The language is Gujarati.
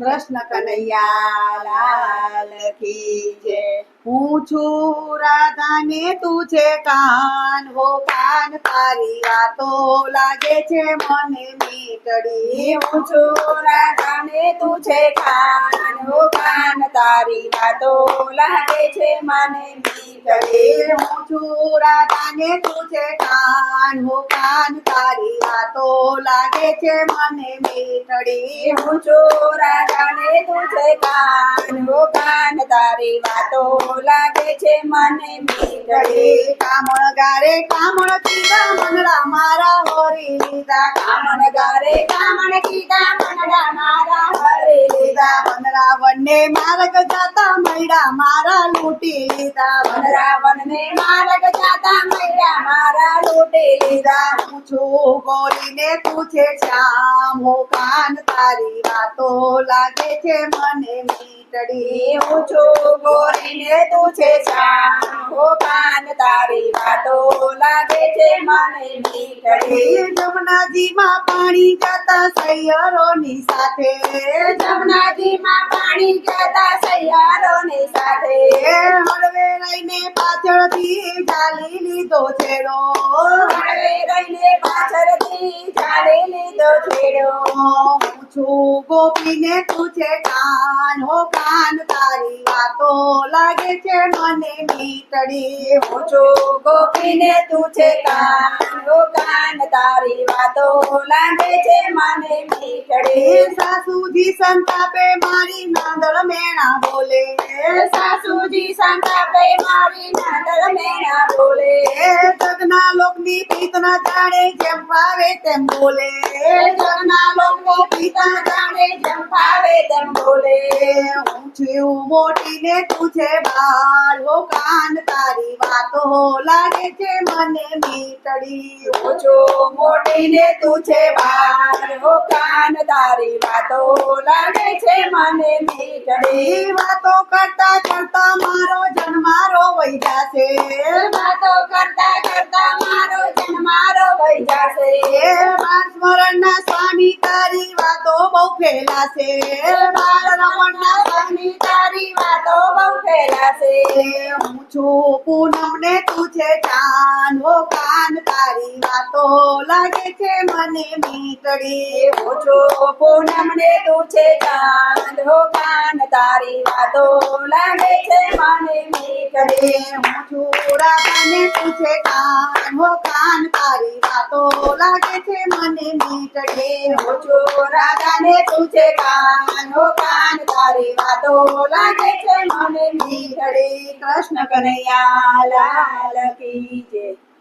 કૃષ્ણ કનૈયાલાલ કી જય. હું છું રાધા ને તું છે કાન. હો કાન, તારી વાતો લાગે છે મને મીટડી. હું છું રાધાને તું છે કાન. હો કાન, તારી વાતો લાગે છે મને મીટડી. હું છું રાધા ને તું છે કાન. હો કાન, તારી વાતો લાગે છે મને મીઠડી. હું છું રાધાને તુજે કાન. હો કાન, તારી વાતો લાગે છે મને મીઠડી. કામણ ગારે કામણ કીધા મંગળા મારા હોરી લીધા. કામણ ગારે કામણ કીધા મંગળા મારા હરે લીધા. વને માર્ગ જાતા મૈડા મારા લૂટી લીધા. વનરાવન ને માર્ગ જાતા મૈડા મારા લૂટી લીધા. હું છું ગોરીને તું છે શ્યામ હો કાન તારી વાતો લાગે છે મને મીટડી? હું છું ગોરીને તું છે શ્યામ કાન તારી વાતો લાગે છે મને મીઠડી. જમનાજીમાં પાણી જતા સૈયરોની સાથે. જમનાજીમાં પાણી જતા સૈયારોની સાથે. હળવે રહીને પાછળથી ચાલી લીધો છેડો. હળવે રહીને પાછળથી ચાલી લીધો છેડો. છું. ગોપીને તું છે કાન હો કાન તારી વાતો લાગે છે મને મીટડી હું છું. ગોપીને તું છે કાન હો કાન તારી વાતો લાગે છે મને મીટડી સાસુજી સંતાપે મારી નાંદળ મેણા બોલે. સાસુજી સંતાપે મારી નાંદળ મેણા બોલે. જગના લોકની પ્રીત ના જાણે જેમ પાવે તેમ બોલે. જગના લોકો પિતા જાણે જેમ ફાવે તેમ બોલે હું છું મોટી ને તું છે બાળ કાન તારી વાતો લાગે છે મને મીઠડી હું છું મોટી ને તું છે બાર હો કાન તારી વાતો લાગે છે મને મીઠડી. વાતો કરતા કરતા એ બાળ સ્વામી તારી વાતો બહુ ફેલાશે બાળ રમણના સ્વામી તારી વાતો બહુ ફેલાશે હું છું પૂનમ ને તું છે ચાંદ હો તારી વાતો લાગે છે મને મીતડી. ઓછો છું પૂનમ ને તું છે જાન. હો કાન તારી વાતો લાગે છે મને મીતડી. હું છું રાધા ને તું છે કાન. હો કાન તારી વાતો લાગે છે મને મીતડી. હું છું તું છે કાન. હો કાન તારી વાતો લાગે છે મને મીતડી. કૃષ્ણ કનૈયા, લાલ કી જય.